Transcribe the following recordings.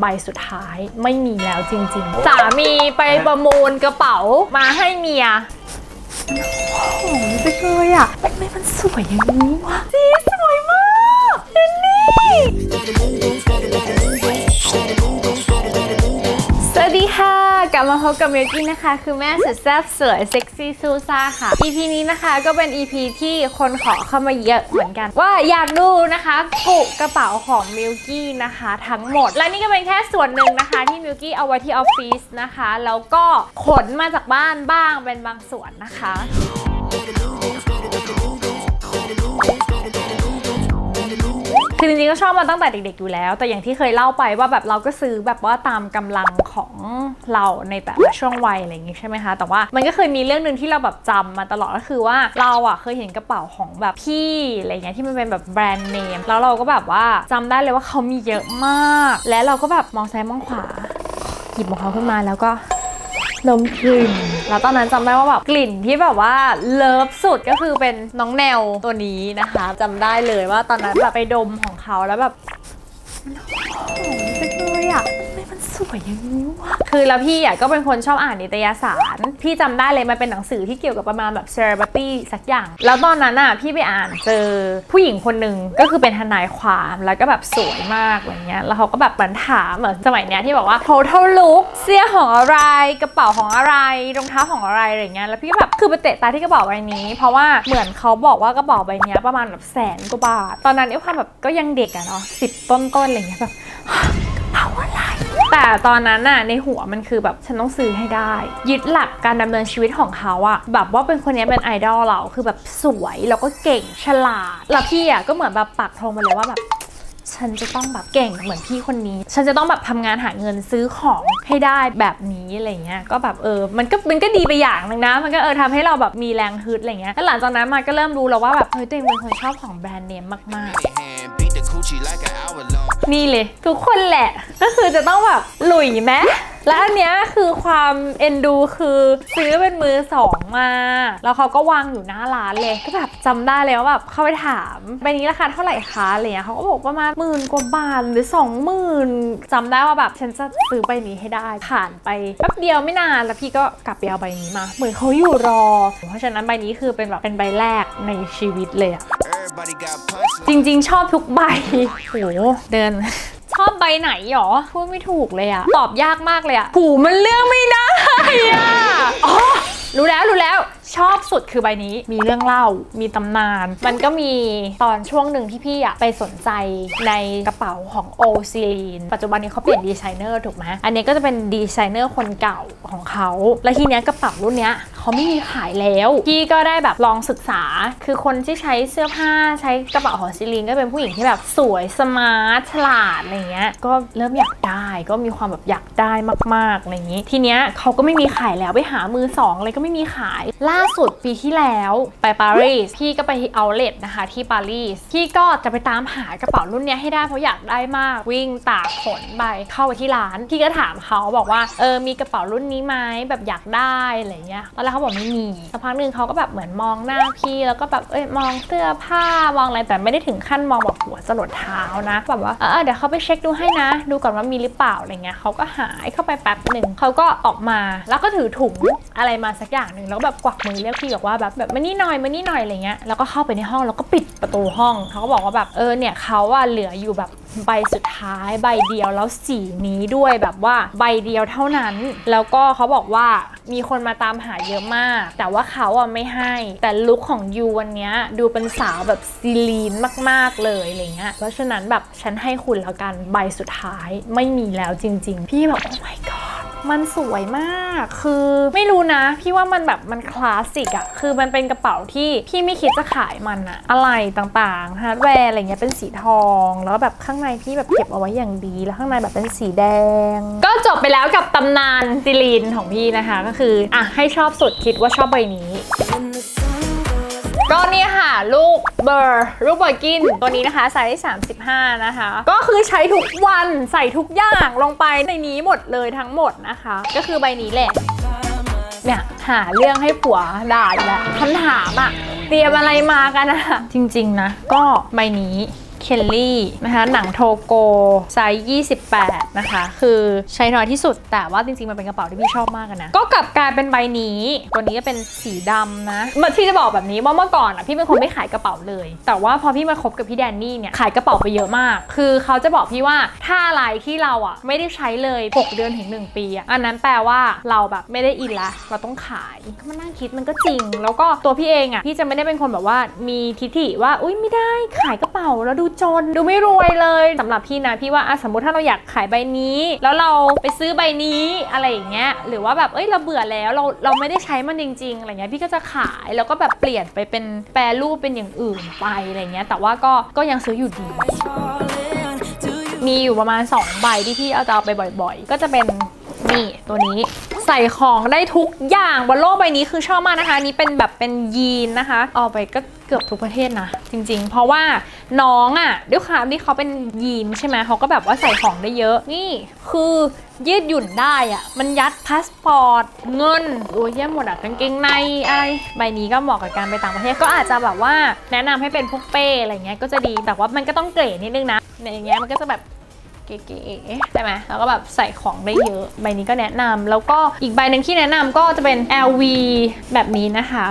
ใบสุดท้ายไม่มีแล้วจริงๆ สามีไปประมูลกระเป๋ามาให้เมียโอ้โหไปเลยอะทำไมมันสวยอย่างนี้วะสีสวยมากเจนนี่ ลับมาพบกับเมกี้นะคะ คือแม่สุดแซ่บสวยเซ็กซี่ซูซ่าค่ะ EP นี้นะคะก็เป็น EP ที่คนขอเข้ามาเยอะเหมือนกัน ว่าอยากดูนะคะกุกระเป๋าของมิลกี้นะคะ ทั้งหมด และนี่ก็เป็นแค่ส่วนหนึ่งนะคะ ที่มิลกี้เอาไว้ที่ออฟฟิศนะคะ แล้วก็ขนมาจากบ้านบ้างเป็นบางส่วนนะคะ คือจริงๆก็ชอบมาตั้งแต่เด็กๆอยู่แล้ว แต่อย่างที่เคยเล่าไปว่าแบบเราก็ซื้อแบบว่าตามกำลังของเราในแต่ละช่วงวัยอะไรอย่างงี้ใช่ไหมคะ แต่ว่ามันก็เคยมีเรื่องหนึ่งที่เราแบบจำมาตลอดก็คือว่าเราอะเคยเห็นกระเป๋าของแบบพี่อะไรเงี้ยที่มันเป็นแบบแบรนด์เนมแล้วเราก็แบบว่าจำได้เลยว่าเขามีเยอะมาก และเราก็แบบมองซ้ายมองขวาหยิบของเขาขึ้นมาแล้วก็ดมกลิ่นแล้วตอนนั้นจำได้ว่าแบบกลิ่นที่แบบว่าเลิฟสุดก็คือเป็นน้องแนวตัวนี้นะคะจำได้เลยว่าตอนนั้นแบบไปดมของ เขาแล้วแบบมันหอมจังเลยอะ วยอย่างนี้วะคือแล้วพี่อะก็เป็นคนชอบอ่านนิตยสาร พี่จำได้เลยมันเป็นหนังสือที่เกี่ยวกับประมาณแบบเซเลบริตี้สักอย่าง แล้วตอนนั้นอะพี่ไปอ่านเจอผู้หญิงคนหนึ่งก็คือเป็นทนายความแล้วก็แบบสวยมากอะไรเงี้ยแล้วเขาก็แบบมือนถามเหมือนสมัยเนี้ยที่บอกว่า total look เสื้อของอะไรกระเป๋าของอะไรรองเท้าของอะไรอะไรเงี้ยแล้วพี่ก็แบบคือไปเตะตาที่กระเป๋าใบนี้ เพราะว่าเหมือนเขาบอกว่ากระเป๋าใบนี้ประมาณแบบแสนกว่าบาท ตอนนั้นด้วยความแบบก็ยังเด็กอะเนาะสิบต้นๆอะไรเงี้ยแบบ แต่ตอนนั้นน่ะในหัวมันคือแบบฉันต้องซื้อให้ได้ ยึดหลักการดำเนินชีวิตของเขาอะแบบว่าเป็นคนนี้เป็นไอดอลเราคือแบบสวยแล้วก็เก่งฉลาด แล้วพี่อะก็เหมือนแบบปักธงไปเลยว่าแบบฉันจะต้องแบบเก่งเหมือนพี่คนนี้ ฉันจะต้องแบบทำงานหาเงินซื้อของให้ได้แบบนี้อะไรเงี้ย ก็แบบเออ มันก็มันก็ดีไปอย่างหนึงนะ มันก็เออทำให้เราแบบมีแรงฮึดอะไรเงี้ย แล้วหลังจากนั้นมาก็เริ่มรู้แล้วว่าแบบเฮ้ยตัวเองเป็นคนชอบของแบรนด์เนมมากๆ นี่เลย ทุกคนแหละ ก็คือจะต้องแบบหลุยไหมและอันเนี้ยคือความเอ็นดูคือซื้อเป็นมือสองมา แล้วเขาก็วางอยู่หน้าร้านเลย ก็แบบจำได้เลยว่าแบบเข้าไปถามใบนี้ราคาเท่าไหร่คะอะไรเงี้ยเขาก็บอกประมาณหมื่นกว่าบาทหรือสองหมื่นจำได้ว่าแบบฉันจะซื้อใบนี้ให้ได้ ผ่านไปแป๊บเดียวไม่นานแล้วพี่ก็กลับไปเอาใบนี้มา เหมือนเขาอยู่รอ เพราะฉะนั้นใบนี้คือเป็นแบบเป็นใบแรกในชีวิตเลยอะ จริงๆ ชอบทุกใบโหเดิน ชอบใบไหนหรอ พูดไม่ถูกเลยอะตอบยากมากเลยอะหูมันเลือกไม่ได้อะอ๋อรู้แล้วรู้แล้วชอบสุดคือใบนี้มีเรื่องเล่ามีตำนาน มันก็มีตอนช่วงหนึ่งที่พี่อะไปสนใจในกระเป๋าของโอซีลีนปัจจุบันนี้เขาเปลี่ยนดีไซเนอร์ถูกไหมอันนี้ก็จะเป็นดีไซเนอร์คนเก่าของเขา และทีเนี้ยกระเป๋ารุ่นเนี้ยเขาไม่มีขายแล้วพี่ก็ได้แบบลองศึกษา คือคนที่ใช้เสื้อผ้าใช้กระเป๋าของซีลีนก็เป็นผู้หญิงที่แบบสวยสมาร์ทฉลาดอะไรเงี้ยก็เริ่มอยากได้ก็มีความแบบอยากได้มากๆอะไรอย่างนี้ ทีเนี้ยเขาก็ไม่มีขายแล้วไปหามือสองเลยก็ไม่มีขายล่าสุดปีที่แล้วไปปารีสพี่ก็ไปเอาเลทนะคะที่ปารีสพี่ก็จะไปตามหากระเป๋ารุ่นเนี้ยให้ได้เพราะอยากได้มากวิ่งตากฝนไปเข้าไปที่ร้าน พี่ก็ถามเขาบอกว่าเออมีกระเป๋ารุ่นนี้ไหมแบบอยากได้อะไรเงี้ยตอนแรเขาบอกไม่มีสักพักหนึ่งเขาก็แบบเหมือนมองหน้าพี่แล้วก็แบบเอ้ยมองเสื้อผ้ามองอะไรแต่ไม่ได้ถึงขั้นมองแบบหัวจรดเท้านะแบบว่าเออเดี๋ยวเขาไปเช็คดูให้นะ ดูก่อนว่ามีหรือเปล่าอะไรเงี้ยเขาก็หายเข้าไปแป๊บหนึ่งเขาก็ออกมาแล้วก็ถือถุงอะไรมาสักอย่างหนึ่งแล้วก็แบบกวักมือเรียกพี่บอกว่าแบบแบบมานี่หน่อยมานี่หน่อยอะไรเงี้ยแล้วก็เข้าไปในห้องแล้วก็ปิดประตูห้องเขาก็บอกว่าแบบเออเนี่ยเขาอะเหลืออยู่แบบใบสุดท้ายใบเดียวแล้วสีนี้ด้วยแบบว่าใบเดียวเท่านั้น แล้วก็เขาบอกว่ามีคนมาตามหาเยอะมาก แต่ว่าเขาอะไม่ให้ แต่ลุคของยูวันนี้ดูเป็นสาวแบบซีลีนมากๆเลยอะไรเงี้ยเพราะฉะนั้นแบบฉันให้คุณแล้วกันใบสุดท้ายไม่มีแล้วจริง ๆ พี่แบบโอ้ my god มันสวยมากคือไม่รู้นะ พี่ว่ามันแบบมันคลาสสิกอะคือมันเป็นกระเป๋าที่พี่ไม่คิดจะขายมันอะอะไรต่างๆฮาร์ดแวร์อะไรเงี้ยเป็นสีทองแล้วแบบข้างในพี่แบบเก็บเอาไว้อย่างดี แล้วข้างในแบบเป็นสีแดง ก็จบไปแล้วกับตำนานซิลีนของพี่นะคะ ก็คืออะให้ชอบสุดคิดว่าชอบใบนี้ ก็เนี่ยค่ะลูกเบอร์ลูกเบอร์กินตัวนี้นะคะไซส์35 นะคะ ก็คือใช้ทุกวันใส่ทุกอย่างลงไปในนี้หมดเลยทั้งหมดนะคะ ก็คือใบนี้แหละเนี่ยหาเรื่องให้ผัวด่าอีกแล้วคำถามอะเตรียมอะไรมากันอะจริง ๆ นะ ก็ใบนี้ เคลลี่นะคะหนังโทโกไซส์28 นะคะ คือใช้น้อยที่สุดแต่ว่าจริงๆ มันเป็นกระเป๋าที่พี่ชอบมากนะ ก็กลับกลายเป็นใบนี้ ตัวนี้จะเป็นสีดำนะมาที่จะบอกแบบนี้ว่าเมื่อก่อนอะพี่เป็นคนไม่ขายกระเป๋าเลย แต่ว่าพอพี่มาคบกับพี่แดนนี่เนี่ยขายกระเป๋าไปเยอะมาก คือเขาจะบอกพี่ว่าถ้าอะไรที่เราอะไม่ได้ใช้เลย 6 เดือนถึง 1 ปีอะอันนั้นแปลว่าเราแบบไม่ได้อินละเราต้องขายมานั่งคิดมันก็จริง แล้วก็ตัวพี่เองอะพี่จะไม่ได้เป็นคนแบบว่ามีทิฐิว่าอุ้ยไม่ได้ขายกระเป๋าแล้วดูจน ดูไม่รวยเลยสำหรับพี่นะพี่ว่าสมมติถ้าเราอยากขายใบนี้ แล้วเราไปซื้อใบนี้อะไรอย่างเงี้ยหรือว่าแบบเอ้ยเราเบื่อแล้วเราเราไม่ได้ใช้มันจริงๆอะไรเงี้ยพี่ก็จะขายแล้วก็แบบเปลี่ยนไปเป็นแปรรูปเป็นอย่างอื่นไปอะไรเงี้ยแต่ว่าก็ก็ยังซื้ออยู่ดีมีอยู่ประมาณ 2 ใบที่พี่เอาจะเอาไปบ่อยๆ ก็จะเป็น นี่ตัวนี้ใส่ของได้ทุกอย่างบนโลกใบนี้คือชอบมากนะคะนี้เป็นแบบเป็นยีนนะคะเอาไปก็เกือบทุกประเทศนะ จริง ๆ เพราะว่าน้องอะ่ะด้วยความที่เขาเป็นยีนใช่ไหมเขาก็แบบว่าใส่ของได้เยอะนี่คือยืดหยุ่นได้อะมันยัดพาสปอร์ต เงินโอ้ยเยี่ยมหมดอะกางเกงในอะไร ใบนี้ก็เหมาะกับการไปต่างประเทศ ก็อาจจะแบบว่าแนะนำให้เป็นพวกเป้อะไรเงี้ยก็จะดี แต่ว่ามันก็ต้องเกรดนิดนึงนะในอย่างเงี้ยมันก็จะแบบ เก๋ๆใช่ไหมแล้วก็แบบใส่ของได้เยอะใบนี้ก็แนะนำแล้วก็อีกใบหนึ่งที่แนะนำก็จะเป็น LV แบบนี้นะคะ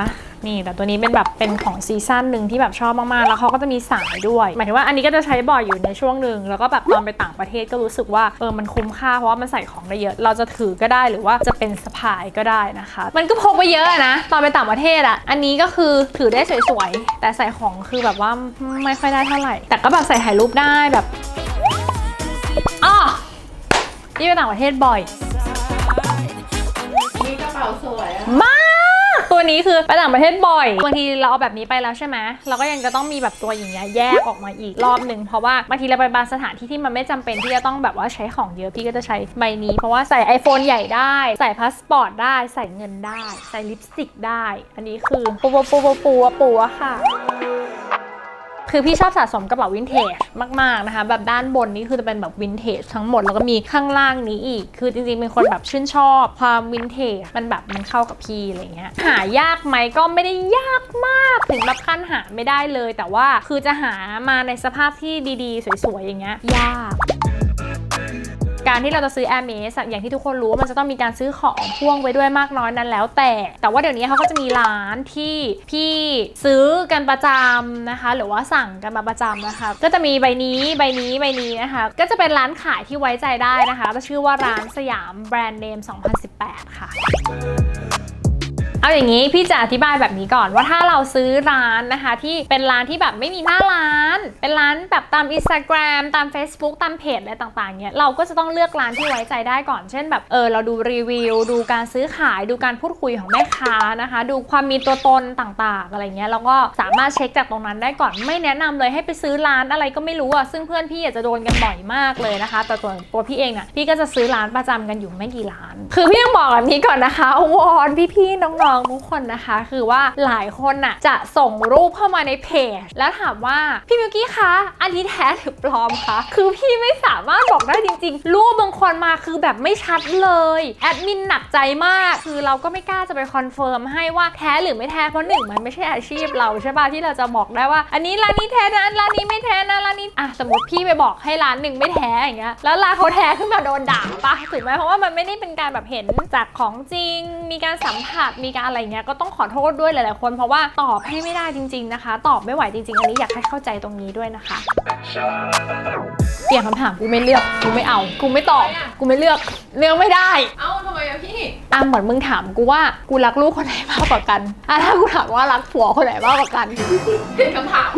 นี่แต่ตัวนี้เป็นแบบเป็นของซีซั่นหนึ่งที่แบบชอบมาก ๆ แล้วเขาก็จะมีสายด้วย หมายถึงว่าอันนี้ก็จะใช้บ่อยอยู่ในช่วงหนึ่งแล้วก็แบบตอนไปต่างประเทศก็รู้สึกว่าเออมันคุ้มค่าเพราะว่ามันใส่ของได้เยอะ เราจะถือก็ได้หรือว่าจะเป็นสะพายก็ได้นะคะ มันก็พกไปเยอะนะ ตอนไปต่างประเทศอะอันนี้ก็คือถือได้สวย ๆ แต่ใส่ของคือแบบว่าไม่ค่อยได้เท่าไหร่ แต่ก็แบบใส่ถ่ายรูปได้แบบ ที่ไปต่างประเทศบ่อยมีกระเป๋าสวยอะมาก ตัวนี้คือไปต่างประเทศบ่อยบางทีเราเอาแบบนี้ไปแล้วใช่ไหมเราก็ยังจะต้องมีแบบตัวอย่างเงี้ยแยกออกมาอีกรอบหนึ่งเพราะว่าบางทีเราไปบางสถานที่ที่มันไม่จำเป็นที่จะต้องแบบว่าใช้ของเยอะพี่ก็จะใช้ใบนี้ เพราะว่าใส่ iPhone ใหญ่ได้ ใส่พาสปอร์ตได้ ใส่เงินได้ ใส่ลิปสติกได้ อันนี้คือปูปูปูปูปูปูอะค่ะ คือพี่ชอบสะสมกระเป๋าวินเทจมากๆนะคะ แบบด้านบนนี้คือจะเป็นแบบวินเทจทั้งหมด แล้วก็มีข้างล่างนี้อีก คือจริงๆเป็นคนแบบชื่นชอบความวินเทจมันแบบมันเข้ากับพี่อะไรเงี้ย หายากไหมก็ไม่ได้ยากมาก ถึงแบบขั้นหาไม่ได้เลย แต่ว่าคือจะหามาในสภาพที่ดีๆ สวยๆอย่างเงี้ยยาก การที่เราจะซื้อ a i r m e s อย่างที่ทุกคนรู้ว่ามันจะต้องมีการซื้อของพ่วงไปด้วยมากน้อยนั้นแล้ว แต่ แต่ว่าเดี๋ยวนี้เขาก็จะมีร้านที่พี่ซื้อกันประจำนะคะ หรือว่าสั่งกันมาประจำนะคะ ก็จะมีใบนี้ใบนี้ใบนี้นะคะ ก็จะเป็นร้านขายที่ไว้ใจได้นะคะจะชื่อว่าร้านสยามแบรนด์เนม 2018 ค่ะ เอาอย่างนี้พี่จะอธิบายแบบนี้ก่อนว่าถ้าเราซื้อร้านนะคะที่เป็นร้านที่แบบไม่มีหน้าร้าน เป็นร้านแบบตาม Instagram ตาม Facebook ตามเพจอะไรต่างๆเนี้ยเราก็จะต้องเลือกร้านที่ไว้ใจได้ก่อน เช่นแบบเออเราดูรีวิว ดูการซื้อขาย ดูการพูดคุยของแม่ค้านะคะ ดูความมีตัวตนต่างๆอะไรเงี้ยเราก็สามารถเช็คจากตรงนั้นได้ก่อนไม่แนะนำเลยให้ไปซื้อร้านอะไรก็ไม่รู้อะซึ่งเพื่อนพี่อาจจะโดนกันบ่อยมากเลยนะคะ แต่ตัวตัวพี่เองน่ะพี่ก็จะซื้อร้านประจำกันอยู่ไม่กี่ร้าน คือพี่ต้องบอกแบบนี้ก่อนนะคะวอนพี่ๆน้องๆทุกคนนะคะ คือว่าหลายคนน่ะจะส่งรูปเข้ามาในเพจ แล้วถามว่าพี่มิวกี้คะอันนี้แท้หรือปลอมคะคือพี่ไม่สามารถบอกได้จริง ๆ รูปบางคนมาคือแบบไม่ชัดเลยแอดมินหนักใจมาก คือเราก็ไม่กล้าจะไปคอนเฟิร์มให้ว่าแท้หรือไม่แท้เพราะหนึ่งมันไม่ใช่อาชีพเราใช่ป่ะที่เราจะบอกได้ว่า อันนี้ร้านนี้แท้นะร้านนี้ไม่แท้นะร้านนี้อะสมมติพี่ไปบอกให้ร้านหนึ่งไม่แท้อย่างเงี้ยแล้วร้านเขาแท้ขึ้นมาโดนด่าปะถูกไหมเพราะว่ามันไม่ได้เป็นการแบบเห็นจากของจริง มีการสัมผัสมีการอะไรเงี้ยก็ต้องขอโทษด้วยหลายๆ คนเพราะว่าตอบให้ไม่ได้จริง ๆนะคะ ตอบไม่ไหวจริงๆ อันนี้อยากให้เข้าใจตรงนี้ด้วยนะคะ เปลี่ยนคำถามกูไม่เลือกกูไม่เอากูไม่ตอบกูไม่เลือกเลือกไม่ได้เอ้าทำไมอะพี่อะเหมือนมึงถามกูว่ากูรักลูกคนไหนมากกว่ากันอะถ้ากูถามว่ารักผัวคนไหนมากกว่ากันเป็นคำถาม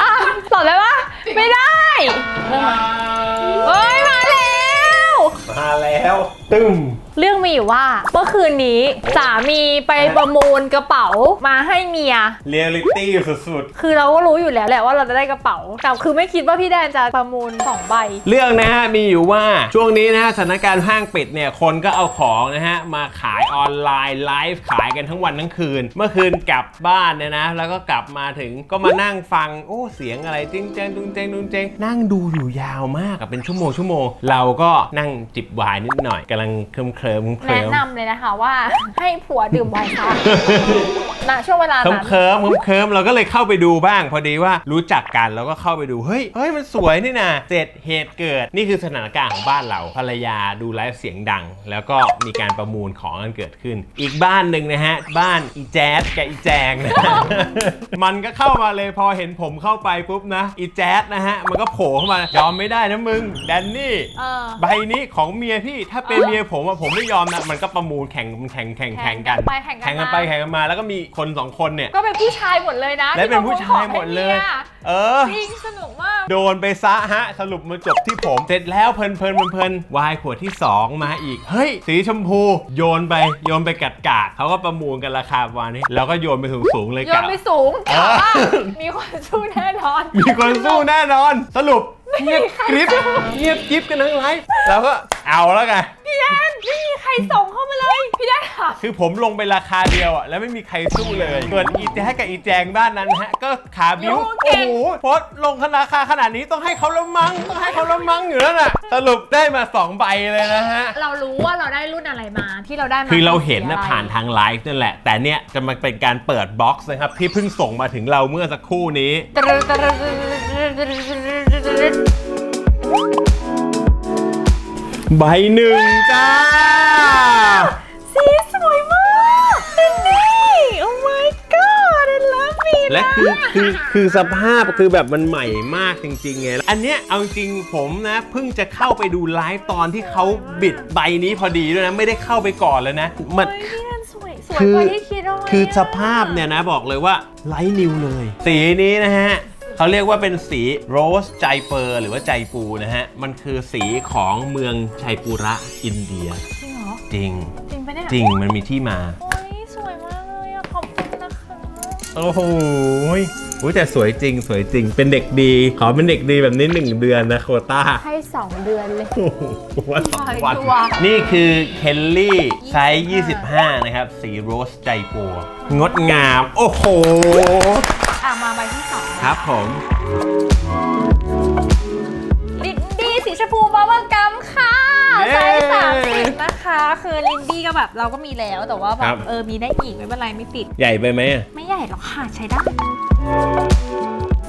อะตอบได้ปะไม่ได้เรื่องมาเอ้ยมาแล้วมาแล้วตึ้มเรื่องมีอยู่ว่าเมื่อคืนนี้สามีไปประมูลกระเป๋ามาให้เมีย เรียลลิตี้สุดคือเราก็รู้อยู่แล้วแหละว่าเราจะได้กระเป๋า แต่คือไม่คิดว่าพี่แดนจะประมูลสองใบ ๆ เรื่องนะฮะมีอยู่ว่าช่วงนี้นะฮะสถานการณ์ห้างปิดเนี่ยคนก็เอาของนะฮะมาขายออนไลน์ไลฟ์ขายกันทั้งวันทั้งคืน เมื่อคืนกลับบ้านเนี่ยนะ แล้วก็กลับมาถึงก็มานั่งฟังโอ้เสียงอะไรจิ้งแจ้งตุ้งแจ้งตุ้งแจ้งนั่งดูอยู่ยาวมากอะเป็นชั่วโมงชั่วโมงเราก็นั่งจิบไวน์นิดหน่อยกำลังเคลิมเคลิมเคลิแนะมนำเลยนะคะว่า ให้ผัวดื่มไวน์ซะณช่วงเวลาเคิมนั้น เคิมเคิมเคิมเราก็เลยเข้าไปดูบ้าง พอดีว่ารู้จักกันเราก็เข้าไปดู เฮ้ยเฮ้ยมันสวยนี่นะเสร็จเหตุเกิดนี่คือสถานการณ์ของบ้านเราภรรยาดูไลฟ์เสียงดัง แล้วก็มีการประมูลของกันเกิดขึ้น อีกบ้านหนึ่งนะฮะ บ้านอีแจ๊ดกับอีแจงนะ มันก็เข้ามาเลยพอเห็นผมเข้าไปปุ๊บนะอีแจ๊ดนะฮะมันก็โผล่เข้ามายอมไม่ได้นะมึงแดนนี่ เออ ใบนี้ของเมียพี่ถ้าเป็นเมียผมอะผมไม่ยอมนะมันก็ประมูลแข่งแข่งแข่งแข่งกันแข่งกันไปแข่งกันแข่งกันมาไปแข่งกันมาแล้วก็มีคนสองคนเนี่ย ก็เป็นผู้ชายหมดเลยนะและเป็นผู้ชายหมดเลยที่มาเออจริงสนุกมาก โดนไปซะฮะ สรุปมาจบที่ผม เสร็จแล้วเพลินเพลินเพลินเพลินวายขวดที่ 2 มาอีก เฮ้ย สีชมพู โยนไปโยนไปกัดกาดเขาก็ประมูลกันราคาประมาณนี้ แล้วก็โยนไปสูงสูงๆเลยโยนกะ ไปสูงเอแต่อว่ามีคนสู้แน่นอน มีคนสู้แน่นอน สรุป เงียบกริบเงียบกริบกันทั้งไลฟ์แล้วก็เอาแล้วไงพี่แดนไม่มีใครส่งเข้ามาเลยพี่แดนค่ะ คือผมลงไปราคาเดียวอะแล้วไม่มีใครสู้เลยส่วนอีแจ๊กกับอีแจงด้านนั้นฮะก็ขาบิ้วโอ้เก่โอ้ง โหโพสต์ลงราคาขนาดนี้ต้องให้เขาละมังต้องให้เขาละมังอยู่แล้วน่ะสรุปได้มา2ใบเลยนะฮะ เรารู้ว่าเราได้รุ่นอะไรมาที่เราได้มาคือเราเห็นนะสีอะไรผ่านทางไลฟ์นั่นแหละ แต่เนี่ยจะมาเป็นการเปิดบ็อกซ์นะครับ ที่เพิ่งส่งมาถึงเราเมื่อสักครู่นี้ ตรึ๊ดตรึ๊ดตรึ๊ดตรึ๊ดตรึ๊ดตรึ๊ดตรึ๊ดใบหนึ่งจ้า สีสวยมากดินนี่ oh my god I love it และคือคือคือสภาพคือแบบมันใหม่มากจริงๆไง อันเนี้ยเอาจริงผมนะเพิ่งจะเข้าไปดูไลฟ์ตอนที่เขาบิดใบนี้พอดีด้วยนะ ไม่ได้เข้าไปก่อนเลยนะ มันเฮ้ยพี่นันสวยสวยคืกอว่าที่คิดเอาไว้คือสะภาพเนี่ยนะบอกเลยว่าไลท์นิวเลย สีนี้นะฮะ เขาเรียกว่าเป็นสีโรสใจเปอร์หรือว่าใจปูนะฮะ มันคือสีของเมืองชัยปูระอินเดีย จริงเหรอ จริง จริงปะเนี่ยจริงมันมีที่มา โอ้ยสวยมากเลยอะขอบคุณนะคะ โอ้โหยอุ๊ยแต่สวยจริง สวยจริง เป็นเด็กดี ขอเป็นเด็กดีแบบนี้หนึ่งเดือนนะโควต้า ให้สองเดือนเลย โอ้โหวันสองวัน ตัว นี่คือเคลลี่ไซส์ 25 นะครับ สีโรสใจปัว งดงาม โอ้โห อะมาใบที่สอง ครับผมลินดี้สีชมพูบับเบิ้ลกัมค่ะเย้ไซส์สามสิบนะคะ คือลินดี้ก็แบบเราก็มีแล้วแต่ว่าแบครับบ เออมีได้อีกไม่เป็นไรไม่ติด ใหญ่ไปไหมอะไม่ใหญ่หรอกค่ะใช้ได้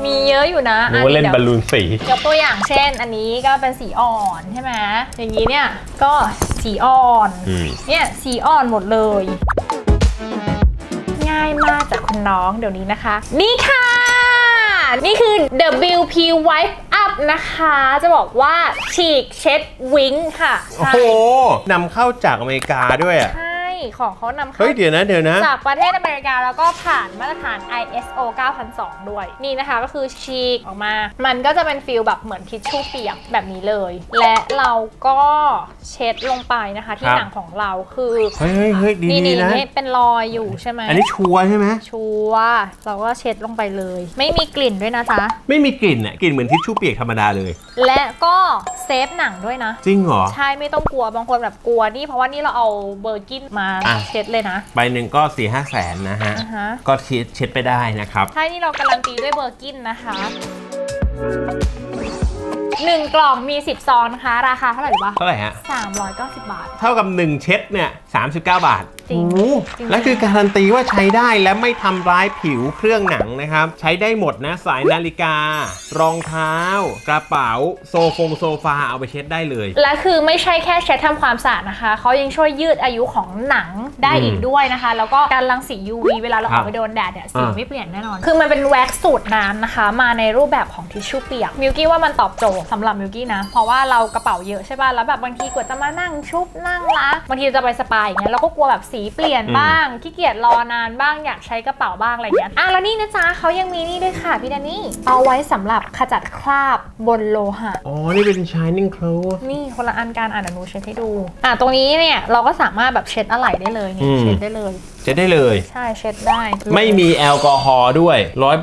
มีเยอะอยู่นะหนูว่าเล่นดี๋ยวบอลลูนสี ยกตัวอย่างเช่น อันนี้ก็เป็นสีอ่อนใช่ไหมอย่างนี้เนี่ยก็สีอ่อน อืม เนี่ยสีอ่อนหมดเลย ง่ายมากจากคุณน้องเดี๋ยวนี้นะคะ นี่ค่ะ นี่คือ WP Wipe Up นะคะ จะบอกว่าฉีกเช็ดวิงค่ะ โอ้โหนำเข้าจากอเมริกาด้วยอะใช่ ของเขานำเข้าเฮ้ยเดี๋ยวนะเดี๋ยวนะ จากประเทศอเมริกาแล้วก็ผ่านมาตรฐาน ISO 9002 ด้วย นี่นะคะก็คือฉีกออกมา มันก็จะเป็นฟิลแบบเหมือนทิชชู่เปียกแบบนี้เลย และเราก็เช็ดลงไปนะคะ ที่ครับ หนังของเราคือเฮ้ยเฮ้ยเฮ้ยดีนี่ดีนี่นะ นี่เป็นรอยอยู่ใช่ไหมอันนี้ชัวร์ใช่ไหมชัวร์เราก็เช็ดลงไปเลย ไม่มีกลิ่นด้วยนะจ๊ะ ไม่มีกลิ่นอะกลิ่นเหมือนทิชชู่เปียกธรรมดาเลยและก็เซฟหนังด้วยนะ จริงเหรอ ใช่ไม่ต้องกลัวบางคนแบบกลัวนี่เพราะว่านี่เราเอาเบอร์กินมาอะ เช็ดเลยนะ ใบหนึ่งก็4ี่ห้าแสนนะฮะ อ่าฮะ ก็เช็ดเช็ดไปได้นะครับ ใช่นี่เราการันตีด้วยเบอร์กินนะคะหนึ่งกล่องมี 10 ซองนะคะ ราคาเท่าไหร่รู้ปะเท่าไหร่ฮะ 390 บาท เท่ากับ 1 เช็ดเนี่ย39 บาท จริง โอ้โหจริงและคือการันตีว่าใช้ได้และไม่ทำร้ายผิวเครื่องหนังนะครับ ใช้ได้หมดนะ สายนาฬิกา รองเท้า กระเป๋า โซฟงโซฟาเอาไปเช็ดได้เลย และคือไม่ใช่แค่เช็ดทำความสะอาดนะคะ เขายังช่วยยืดอายุของหนังได้อีกด้วยนะคะ แล้วก็การรังสี UV เวลาเราครัอบอกไปโดนแดดเนี่ยสีอ่า ไม่เปลี่ยนแน่นอน คือมันเป็นแว็กซ์สูตรน้ำนะคะ มาในรูปแบบของทิชชู่เปียกมิวกี้ว่ามันตอบโจทย์สำหรับมิวกี้นะ เพราะว่าเรากระเป๋าเยอะใช่ป่ะ แล้วแบบบางทีกว่าจะมานั่งชุบนั่งล้างบางทีจะไปสปาอย่างเงี้ยเราก็กลัวแบบสีเปลี่ยนบ้างขี้เกียจรอนานบ้างอยากใช้กระเป๋าบ้างอะไรเงี้ยอะแล้วนี่นะจ๊ะเขายังมีนี่ด้วยค่ะพี่แดนนี่เอาไว้สำหรับขจัดคราบบนโลหะอ๋อนี่เป็น shining cloth นี่คนละอันการอ่านอนุเช็ดให้ดู อะตรงนี้เนี่ยเราก็สามารถแบบเช็ดอะไหล่ได้เลยอืนี่มเช็ดได้เลย เช็ดได้เลย ใช่เช็ดได้ไม่มีแอลกอฮอล์ด้วย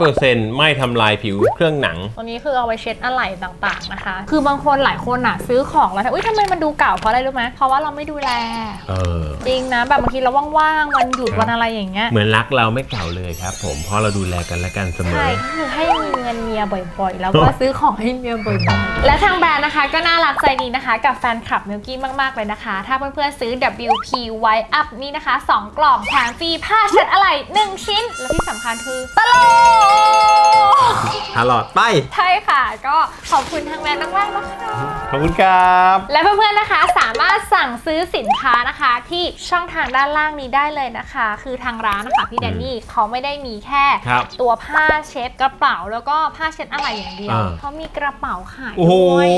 100%ไม่ทำลายผิวเครื่องหนัง ตัวนี้คือเอาไว้เช็ดอะไหล่ต่างๆนะคะ คือบางคนหลายคนอะ ซื้อของแล้วอุ้ยทำไมมันดูเก่าเพราะอะไรรู้ไหมเพราะว่าเราไม่ดูแล เออ จริงนะแบบบางทีเราว่างๆวันหยุดครับวันอะไรอย่างเงี้ยเหมือนรักเราไม่เก่าเลยครับ ผมเพราะเราดูแลกันและกันเสมใช่อก็คือให้มีเงินเมียบ่อยๆ แล้วก็ซื้อของให้เมียบ่อยๆ และทางแบรนด์นะคะก็น่ารักใจดีนะคะ กับแฟนคลับมิลกี้มากๆเลยนะคะ ถ้าเพื่อนๆซื้อ WP White Up นี่นะคะ 2 กล่องแถมฟรีผ้าเช็ดอะไหล่1ชิ้น และที่สำคัญคือตลกตลอดไป ใช่ค่ะ ก็ขอบคุณทางแบรนด์มากๆนะคะ ขอบคุณครับ และเพื่อนๆ นะคะสามารถสั่งซื้อสินค้านะคะที่ช่องทางด้านล่างนี้ได้เลยนะคะ คือทางร้านนะคะพี่แดนนี่เขาไม่ได้มีแค่ ครับตัวผ้าเช็ดกระเป๋า แล้วก็ผ้าเช็ดอะไรอย่างเดียวอ่า เขามีกระเป๋าขายโอ้โห ด้วย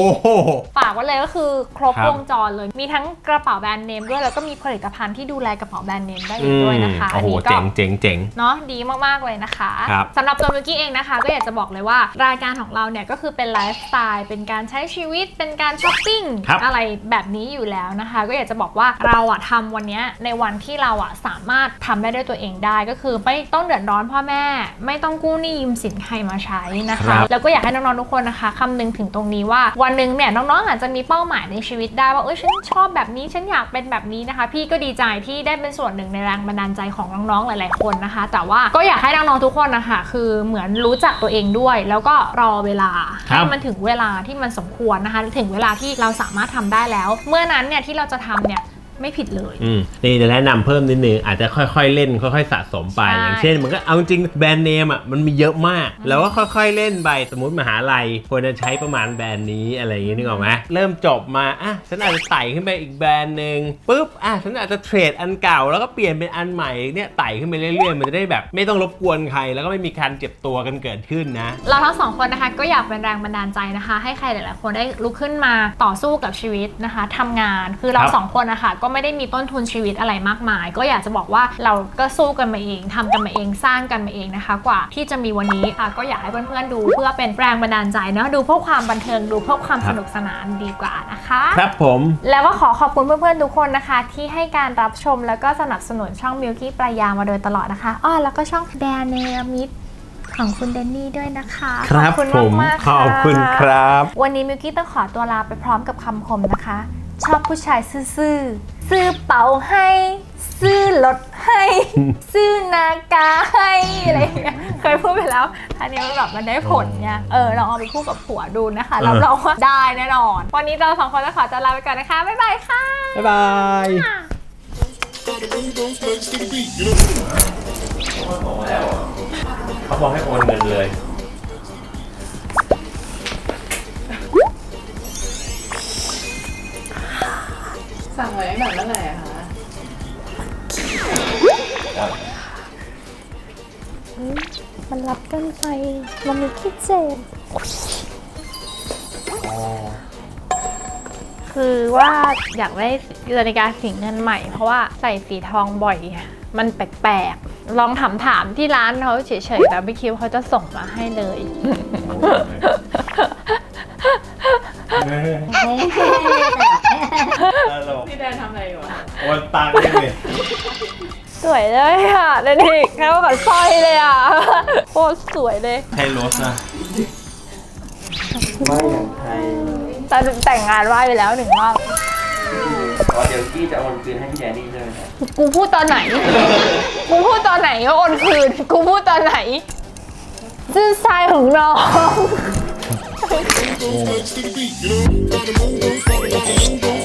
ฝากไว้เลยก็คือครบครับ วงจรเลย มีทั้งกระเป๋าแบรนด์เนมด้วยแล้วก็มีผลิตภัณฑ์ที่ดูแลกระเป๋าแบรนด์เนมได้อีอืกมด้วยนะคะโอ้โหนนี้ก็เจ๋งเจ๋งเจ๋งเนาะดีมากๆเลยนะคะครับสำหรับตัวมิวกี้เองนะคะ ก็อยากจะบอกเลยว่ารายการของเราเนี่ยก็คือเป็นไลฟ์สไตล์เป็นการใช้ชีวิตเป็นการช้อปปิ้งครับอะไรแบบนี้อยู่แล้วนะคะ ก็อยากจะบอกว่าเราอะทำวันเนี้ยในวันที่เราอะสามารถทำได้ด้วยตัวเองได้ก็คือไม่ต้องเดือดร้อนพ่อแม่ ไม่ต้องกู้หนี้ยืมสินใครมาใช้นะครัคะบแล้วก็อยากให้น้องๆทุกคนนะคะคำนึงถึงตรงนี้ว่าวันหนึ่งเนี่ยน้องๆอาจจะมีเป้าหมายในชีวิตได้ว่าเอ้ยฉันชอบแบบนี้ฉันอยากเป็นแบบนี้นะคะ พี่ก็ดีใจที่ได้เป็นส่วนหนึ่งในแรงบันดาลใจของน้องๆ หลาย ๆ คนนะคะ แต่ว่าก็อยากให้น้องๆ ทุกคนนะคะคือเหมือนรู้จักตัวเองด้วย แล้วก็รอเวลาครับ ให้มันถึงเวลาที่มันสมควรนะคะ ถึงเวลาที่เราสามารถทำได้แล้ว เมื่อนั้นเนี่ยที่เราจะทำเนี่ย ไม่ผิดเลย อืมนี่จะแนะนำเพิ่มนิดนึงอาจจะค่อยๆเล่นค่อยๆสะสมไป ใช่ อย่างเช่น มันก็เอาจริงแบรนด์เนมอะมันมีเยอะมาก แล้วก็ค่อยๆเล่นไปสมมติมหาลัยควรจะใช้ประมาณแบรนด์นี้อะไรอย่างงี้นึกออกไหมเริ่มจบมาอะฉันอาจจะไต่ขึ้นไปอีกแบรนด์หนึ่งปุ๊บอะฉันอาจจะเทรดอันเก่าแล้วก็เปลี่ยนเป็นอันใหม่เนี่ยไต่ขึ้นไปเรื่อยๆ มันจะได้แบบ ไม่ต้องรบกวนใคร แล้วก็ไม่มีการเจ็บตัวกันเกิดขึ้นนะ เราทั้งสองคนนะคะก็อยากเป็นแรงบันดาลใจนะคะ ให้ใครหลาย ๆ คนได้ลุกขึ้นมาต่อสู้กับชีวิตนะคะทำงานคือเราครับ สองคนนะคะก็ไม่ได้มีต้นทุนชีวิตอะไรมากมาย ก็อยากจะบอกว่าเราก็สู้กันมาเองทำกันมาเองสร้างกันมาเองนะคะ กว่าที่จะมีวันนี้ค่ะก็อยากให้เพื่อนๆดู เพื่อเป็นแรงบันดาลใจเนาะดูเพื่อความบันเทิงดูเพื่อความสนุกสนานดีกว่านะคะ ครับผม แล้วก็ขอขอบคุณเพื่อนๆทุกคนนะคะ ที่ให้การรับชมแล้วก็สนับสนุนช่องมิลกี้ปลายามาโดยตลอดนะคะอ้อแล้วก็ช่องแดนเนมิดของคุณเดนนี่ด้วยนะคะครับขอบคุณผมมากๆขอบคุณะครับ วันนี้มิลกี้ต้องขอตัวลาไปพร้อมกับคำคมนะคะ ชอบผู้ชายซื่อๆ ซื้อเป๋าให้ ซื้อรถให้ ซื้อนากาให้อะไรอย่างเงี้ยเคยพูดไปแล้ว อันนี้มันแบบมันได้ผลเนี่ยเออลองเอาไปพูดกับผัวดูนะคะรับรองว่าได้แน่นอน วันนี้เราสองคนต้องขอตัวลาไปก่อนนะคะ บ๊ายบายค่ะ บ๊ายบาย เขาบอกให้โอนเงินเลย สั่งไว้ตั้งแต่เมื่อไหร่อะคะมันรับกันไป มันมีขี้เจ็บคือว่าอยากได้นาฬิกาสีเงินใหม่ เพราะว่าใส่สีทองบ่อย มันแปลกๆ ลองถามถามๆที่ร้านเขาเฉยๆแต่ไม่คิดว่าเขาจะส่งมาให้เลย ตลกพี่แดนทำอะไรอยู่อะโอนตังค์เลยสวยเลยอะเดนิกแค่ว่ากับสร้อยเลยอะโคตรสวยเลยใช่รถนะไม่อย่างไทยตอนแต่งงานไหว้ไปแล้วหนึ่งรอบอ๋อเดี๋ยวกี้จะโอนคืนให้พี่แดนนี่ใช่ไหมครับกูพูดตอนไหน กูพูดตอนไหนว่าโอนคืน กูพูดตอนไหนซื่อทรายของน้อง Move to the beat, you know, gotta move, move